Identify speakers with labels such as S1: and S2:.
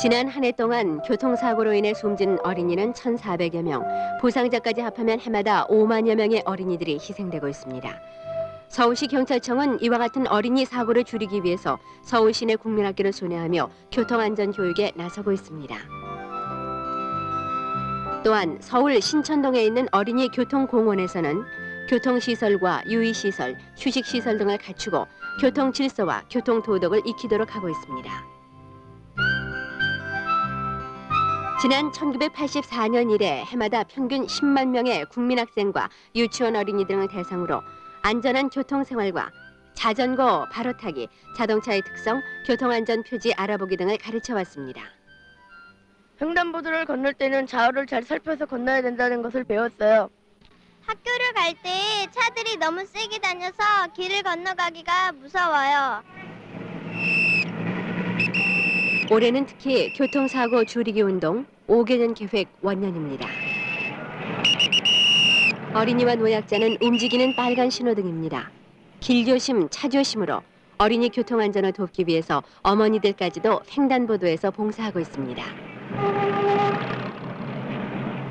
S1: 지난 한 해 동안 교통사고로 인해 숨진 어린이는 1,400여 명, 부상자까지 합하면 해마다 5만여 명의 어린이들이 희생되고 있습니다. 서울시 경찰청은 이와 같은 어린이 사고를 줄이기 위해서 서울 시 내 국민학교를 순회하며 교통안전 교육에 나서고 있습니다. 또한 서울 신천동에 있는 어린이 교통공원에서는 교통시설과 유의시설, 휴식시설 등을 갖추고 교통 질서와 교통 도덕을 익히도록 하고 있습니다. 지난 1984년 이래 해마다 평균 10만 명의 국민학생과 유치원 어린이 등을 대상으로 안전한 교통생활과 자전거 바로타기, 자동차의 특성, 교통안전 표지 알아보기 등을 가르쳐 왔습니다.
S2: 횡단보도를 건널 때는 좌우를 잘 살펴서 건너야 된다는 것을 배웠어요.
S3: 학교를 갈 때 차들이 너무 세게 다녀서 길을 건너가기가 무서워요.
S1: 올해는 특히 교통사고 줄이기 운동 5개년 계획 원년입니다. 어린이와 노약자는 움직이는 빨간 신호등입니다. 길조심, 차조심으로 어린이 교통안전을 돕기 위해서 어머니들까지도 횡단보도에서 봉사하고 있습니다.